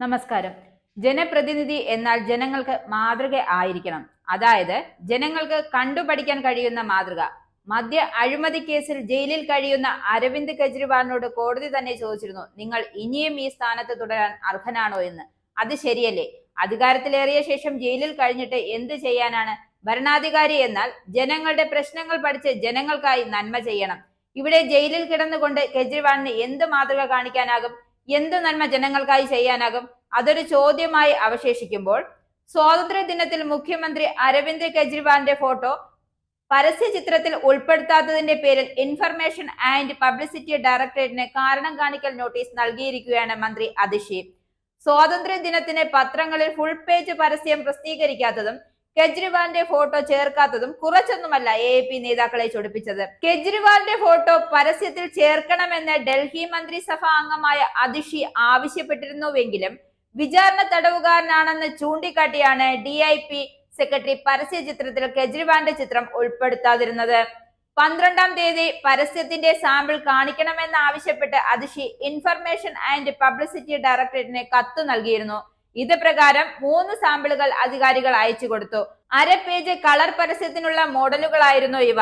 നമസ്കാരം. ജനപ്രതിനിധി എന്നാൽ ജനങ്ങൾക്ക് മാതൃക ആയിരിക്കണം. അതായത് ജനങ്ങൾക്ക് കണ്ടുപഠിക്കാൻ കഴിയുന്ന മാതൃക. മദ്യ അഴിമതി കേസിൽ ജയിലിൽ കഴിയുന്ന അരവിന്ദ് കെജ്രിവാളിനോട് കോടതി തന്നെ ചോദിച്ചിരുന്നു നിങ്ങൾ ഇനിയും ഈ സ്ഥാനത്ത് തുടരാൻ അർഹനാണോ എന്ന്? അത് ശരിയല്ലേ. അധികാരത്തിലേറിയ ശേഷം ജയിലിൽ കഴിഞ്ഞിട്ട് എന്ത് ചെയ്യാനാണ്? ഭരണാധികാരി എന്നാൽ ജനങ്ങളുടെ പ്രശ്നങ്ങൾ പഠിച്ച് ജനങ്ങൾക്കായി നന്മ ചെയ്യണം. ഇവിടെ ജയിലിൽ കിടന്നുകൊണ്ട് കെജ്രിവാളിന് എന്ത് മാതൃക കാണിക്കാനാകും? എന്ത് നന്മ ജനങ്ങൾക്കായി ചെയ്യാനാകും? അതൊരു ചോദ്യമായി അവശേഷിക്കുമ്പോൾ സ്വാതന്ത്ര്യ ദിനത്തിൽ മുഖ്യമന്ത്രി അരവിന്ദ് കെജ്രിവാളിന്റെ ഫോട്ടോ പരസ്യ ചിത്രത്തിൽ ഉൾപ്പെടുത്താത്തതിന്റെ പേരിൽ ഇൻഫർമേഷൻ ആൻഡ് പബ്ലിസിറ്റി ഡയറക്ടറേറ്റിന് കാരണം കാണിക്കൽ നോട്ടീസ് നൽകിയിരിക്കുകയാണ് മന്ത്രി അതിഷി സ്വാതന്ത്ര്യ ദിനത്തിന് പത്രങ്ങളിൽ ഫുൾ പേജ് പരസ്യം പ്രസിദ്ധീകരിക്കാത്തതും കെജ്രിവാളിന്റെ ഫോട്ടോ ചേർക്കാത്തതും കുറച്ചൊന്നുമല്ല എ പി നേതാക്കളെ ചൊടിപ്പിച്ചത്. കെജ്രിവാളിന്റെ ഫോട്ടോ പരസ്യത്തിൽ ചേർക്കണമെന്ന് ഡൽഹി മന്ത്രിസഭാ അംഗമായ അതിഷി ആവശ്യപ്പെട്ടിരുന്നുവെങ്കിലും വിചാരണ തടവുകാരനാണെന്ന് ചൂണ്ടിക്കാട്ടിയാണ് ഡി ഐ പി സെക്രട്ടറി പരസ്യ ചിത്രത്തിൽ കെജ്രിവാളിന്റെ ചിത്രം ഉൾപ്പെടുത്താതിരുന്നത്. പന്ത്രണ്ടാം തീയതി പരസ്യത്തിന്റെ സാമ്പിൾ കാണിക്കണമെന്ന് ആവശ്യപ്പെട്ട് അതിഷി ഇൻഫർമേഷൻ ആൻഡ് പബ്ലിസിറ്റി ഡയറക്ടറേറ്റിന് കത്ത് നൽകിയിരുന്നു. ഇത് പ്രകാരം മൂന്ന് സാമ്പിളുകൾ അധികാരികൾ അയച്ചു കൊടുത്തു. അര പേജ് കളർ പരസ്യത്തിനുള്ള മോഡലുകളായിരുന്നു ഇവ.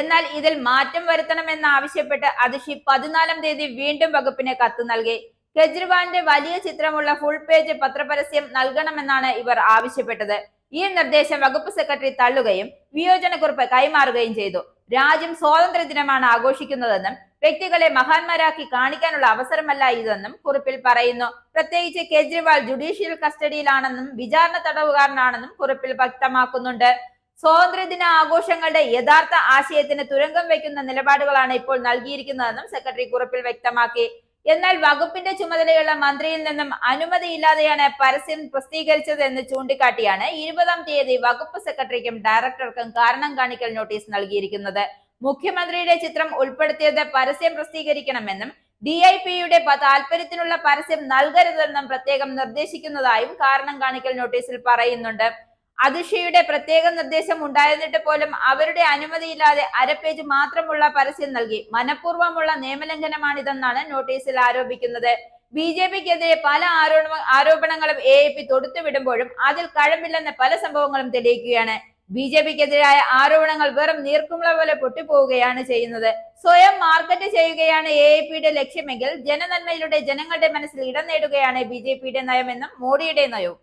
എന്നാൽ ഇതിൽ മാറ്റം വരുത്തണമെന്നാവശ്യപ്പെട്ട് അതിഷി പതിനാലാം തീയതി വീണ്ടും വകുപ്പിന് കത്ത് നൽകി. കെജ്രിവാളിന്റെ വലിയ ചിത്രമുള്ള ഫുൾ പേജ് പത്രപരസ്യം നൽകണമെന്നാണ് ഇവർ ആവശ്യപ്പെട്ടത്. ഈ നിർദ്ദേശം വകുപ്പ് സെക്രട്ടറി തള്ളുകയും വിയോജനക്കുറിപ്പ് കൈമാറുകയും ചെയ്തു. രാജ്യം സ്വാതന്ത്ര്യ ദിനമാണ് ആഘോഷിക്കുന്നതെന്നും വ്യക്തികളെ മഹാന്മാരാക്കി കാണിക്കാനുള്ള അവസരമല്ല ഇതെന്നും കുറിപ്പിൽ പറയുന്നു. പ്രത്യേകിച്ച് കേജ്രിവാൾ ജുഡീഷ്യൽ കസ്റ്റഡിയിലാണെന്നും വിചാരണ തടവുകാരനാണെന്നും കുറിപ്പിൽ വ്യക്തമാക്കുന്നുണ്ട്. സ്വാതന്ത്ര്യദിന ആഘോഷങ്ങളുടെ യഥാർത്ഥ ആശയത്തിന് തുരങ്കം വയ്ക്കുന്ന നിലപാടുകളാണ് ഇപ്പോൾ നൽകിയിരിക്കുന്നതെന്നും സെക്രട്ടറി കുറിപ്പിൽ വ്യക്തമാക്കി. എന്നാൽ വകുപ്പിന്റെ ചുമതലയുള്ള മന്ത്രിയിൽ നിന്നും അനുമതിയില്ലാതെയാണ് പരസ്യം പ്രസിദ്ധീകരിച്ചത് എന്ന് ചൂണ്ടിക്കാട്ടിയാണ് ഇരുപതാം തീയതി വകുപ്പ് സെക്രട്ടറിക്കും ഡയറക്ടർക്കും കാരണം കാണിക്കൽ നോട്ടീസ് നൽകിയിരിക്കുന്നത്. മുഖ്യമന്ത്രിയുടെ ചിത്രം ഉൾപ്പെടുത്തിയത് പരസ്യം പ്രസിദ്ധീകരിക്കണമെന്നും ഡി ഐ പിയുടെ താല്പര്യത്തിനുള്ള പരസ്യം നൽകരുതെന്നും പ്രത്യേകം നിർദ്ദേശിക്കുന്നതായും കാരണം കാണിക്കൽ നോട്ടീസിൽ പറയുന്നുണ്ട്. അതിഷയുടെ പ്രത്യേക നിർദ്ദേശം ഉണ്ടായിരുന്നിട്ട് പോലും അവരുടെ അനുമതിയില്ലാതെ അരപ്പേജ് മാത്രമുള്ള പരസ്യം നൽകി. മനഃപൂർവമുള്ള നിയമലംഘനമാണിതെന്നാണ് നോട്ടീസിൽ ആരോപിക്കുന്നത്. ബി ജെ പിക്കെതിരെ പല ആരോപ ആരോപണങ്ങളും എ എ പി തൊടുത്തുവിടുമ്പോഴും അതിൽ കഴമ്പില്ലെന്ന പല സംഭവങ്ങളും തെളിയിക്കുകയാണ്. ബി ജെ പിക്കെതിരായ ആരോപണങ്ങൾ വെറും നീർക്കുമ്പള പോലെ പൊട്ടിപ്പോവുകയാണ് ചെയ്യുന്നത്. സ്വയം മാർക്കറ്റ് ചെയ്യുകയാണ് എ ഐ പിയുടെ ലക്ഷ്യമെങ്കിൽ ജനനന്മയിലൂടെ ജനങ്ങളുടെ മനസ്സിൽ ഇടം നേടുകയാണ് ബി ജെ പിയുടെ നയമെന്നും മോഡിയുടെ നയവും.